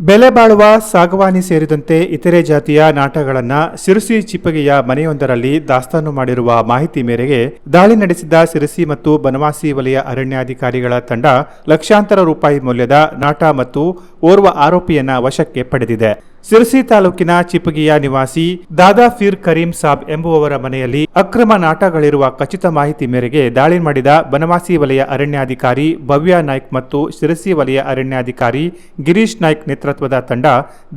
ಬೆಲೆ ಬಾಳುವ ಸಾಗವಾನಿ ಸೇರಿದಂತೆ ಇತರೆ ಜಾತಿಯ ನಾಟಗಳನ್ನು ಸಿರಸಿ ಚಿಪ್ಪಗೆಯ ಮನೆಯೊಂದರಲ್ಲಿ ದಾಸ್ತಾನು ಮಾಡಿರುವ ಮಾಹಿತಿ ಮೇರೆಗೆ ದಾಳಿ ನಡೆಸಿದ ಸಿರಸಿ ಮತ್ತು ಬನವಾಸಿ ವಲಯ ಅರಣ್ಯಾಧಿಕಾರಿಗಳ ತಂಡ ಲಕ್ಷಾಂತರ ರೂಪಾಯಿ ಮೌಲ್ಯದ ನಾಟ ಮತ್ತು ಓರ್ವ ಆರೋಪಿಯನ್ನ ವಶಕ್ಕೆ ಪಡೆದಿದೆ. ಸಿರಸಿ ತಾಲೂಕಿನ ಚಿಪಗಿಯ ನಿವಾಸಿ ದಾದಾ ಫೀರ್ ಕರೀಂ ಸಾಬ್ ಎಂಬುವವರ ಮನೆಯಲ್ಲಿ ಅಕ್ರಮ ನಾಟಗಳಿರುವ ಖಚಿತ ಮಾಹಿತಿ ಮೇರೆಗೆ ದಾಳಿ ಮಾಡಿದ ಬನವಾಸಿ ವಲಯ ಅರಣ್ಯಾಧಿಕಾರಿ ಭವ್ಯ ನಾಯ್ಕ್ ಮತ್ತು ಸಿರಸಿ ವಲಯ ಅರಣ್ಯಾಧಿಕಾರಿ ಗಿರೀಶ್ ನಾಯ್ಕ್ ನೇತೃತ್ವದ ತಂಡ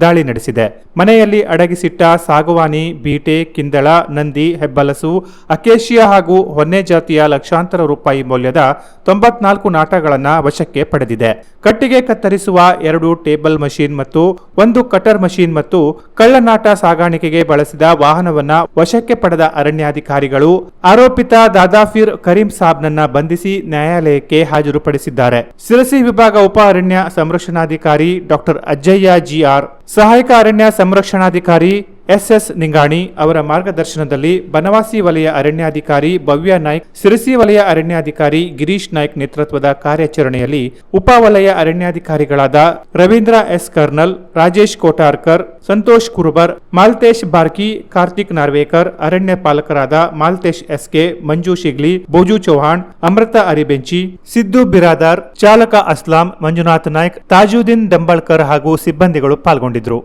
ದಾಳಿ ನಡೆಸಿದೆ. ಮನೆಯಲ್ಲಿ ಅಡಗಿಸಿಟ್ಟ ಸಾಗವಾನಿ, ಬೀಟೆ, ಕಿಂದಳ, ನಂದಿ, ಹೆಬ್ಬಲಸು, ಅಕೇಶಿಯಾ ಹಾಗೂ ಹೊನ್ನೆ ಜಾತಿಯ ಲಕ್ಷಾಂತರ ರೂಪಾಯಿ ಮೌಲ್ಯದ ತೊಂಬತ್ನಾಲ್ಕು ನಾಟಗಳನ್ನು ವಶಕ್ಕೆ ಪಡೆದಿದೆ. ಕಟ್ಟಿಗೆ ಕತ್ತರಿಸುವ ಎರಡು ಟೇಬಲ್ ಮಷೀನ್ ಮತ್ತು ಒಂದು ಕಟರ್ ಮಷೀನ್ ಮತ್ತು ಕಳ್ಳನಾಟ ಸಾಗಾಣಿಕೆಗೆ ಬಳಸಿದ ವಾಹನವನ್ನ ವಶಕ್ಕೆ ಪಡೆದ ಅರಣ್ಯಾಧಿಕಾರಿಗಳು ಆರೋಪಿತ ದಾದಾಫೀರ್ ಕರೀಂ ಸಾಬ್ನನ್ನ ಬಂಧಿಸಿ ನ್ಯಾಯಾಲಯಕ್ಕೆ ಹಾಜರುಪಡಿಸಿದ್ದಾರೆ. ಸಿರಸಿ ವಿಭಾಗ ಉಪ ಅರಣ್ಯ ಸಂರಕ್ಷಣಾಧಿಕಾರಿ ಡಾಕ್ಟರ್ ಅಜ್ಜಯ್ಯ ಜಿಆರ್, ಸಹಾಯಕ ಅರಣ್ಯ ಸಂರಕ್ಷಣಾಧಿಕಾರಿ ಎಸ್ಎಸ್ ನಿಂಗಾಣಿ ಅವರ ಮಾರ್ಗದರ್ಶನದಲ್ಲಿ ಬನವಾಸಿ ವಲಯ ಅರಣ್ಯಾಧಿಕಾರಿ ಭವ್ಯ ನಾಯ್ಕ್, ಸಿರಸಿ ವಲಯ ಅರಣ್ಯಾಧಿಕಾರಿ ಗಿರೀಶ್ ನಾಯ್ಕ್ ನೇತೃತ್ವದ ಕಾರ್ಯಾಚರಣೆಯಲ್ಲಿ ಉಪ ವಲಯ ಅರಣ್ಯಾಧಿಕಾರಿಗಳಾದ ರವೀಂದ್ರ ಎಸ್. ಕರ್ನಲ್, ರಾಜೇಶ್ ಕೋಟಾರ್ಕರ್, ಸಂತೋಷ್ ಕುರುಬರ್, ಮಾಲ್ತೇಶ್ ಬಾರ್ಕಿ, ಕಾರ್ತಿಕ್ ನಾರ್ವೇಕರ್, ಅರಣ್ಯ ಪಾಲಕರಾದ ಮಾಲ್ತೇಶ್ ಎಸ್ಕೆ, ಮಂಜು ಶಿಗ್ಲಿ, ಬೋಜು ಚೌಹಾಣ್, ಅಮೃತ ಅರಿಬೆಂಚಿ, ಸಿದ್ದು ಬಿರಾದಾರ್, ಚಾಲಕ ಅಸ್ಲಾಂ, ಮಂಜುನಾಥ್ ನಾಯ್ಕ್, ತಾಜುದ್ದೀನ್ ದಂಬಳ್ಕರ್ ಹಾಗೂ ಸಿಬ್ಬಂದಿಗಳು ಪಾಲ್ಗೊಂಡಿದ್ದರು.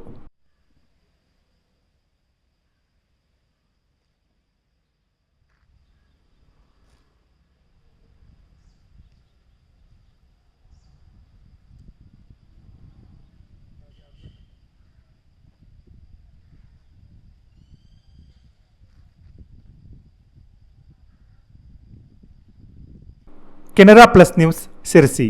Canara plus news Sirsi